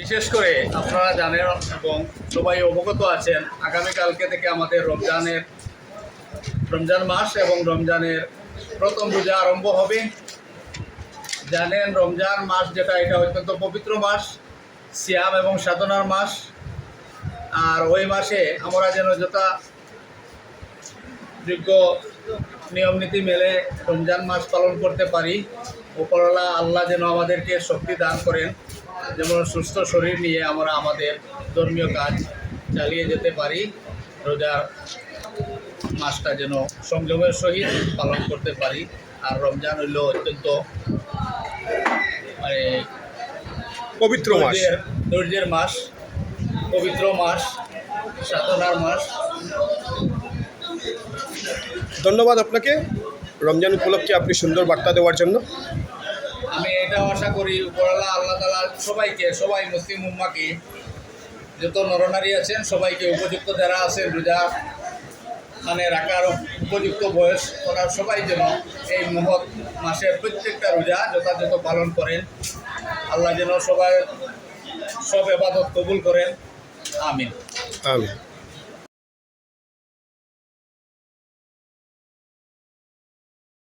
বিশেষ করে আপনারা জানেন এবং সবাই অবগত আছেন, আগামীকালকে থেকে আমাদের রমজানের রমজান মাস এবং রমজানের প্রথম রোজা আরম্ভ হবে। জানেন রমজান মাস যেটা, এটা অত্যন্ত পবিত্র মাস, সিয়াম এবং সাধনার মাস। আর ওই মাসে আমরা যেন যথা যোগ্য নিয়ম নীতি মেলে রমজান মাস পালন করতে পারি। উপরওয়ালা আল্লাহ যেন আমাদেরকে শক্তি দান করেন। যেমন সুস্থ শরীর নিয়ে আমরা আমাদের ধর্মীয় কাজ চালিয়ে যেতে পারি রোজার মাসটা যেন সংযমের সহিত পালন করতে পারি। আর রমজান হইল অত্যন্ত মানে পবিত্র মাস। ধৈর্যের ধৈর্যের মাস পবিত্র মাস সাধনার মাস। ধন্যবাদ আপনাকে। রমজান উপলক্ষে আপনি সুন্দর বার্তা দেওয়ার জন্য। আমি এটা আশা করি উপরওয়ালা আল্লাহ তালা সবাইকে, সবাই মুসলিম উম্মাকে, যত নরনারী আছেন, সবাইকে উপযুক্ত যারা আছেন, রোজা মানে রাখার উপযুক্ত বয়স ওনার সবাই যেন এই মহৎ মাসের প্রত্যেকটা রোজা যথাযথ পালন করেন। আল্লাহ যেন সবাই সব এবাদত কবুল করেন। আমিন। আমিন।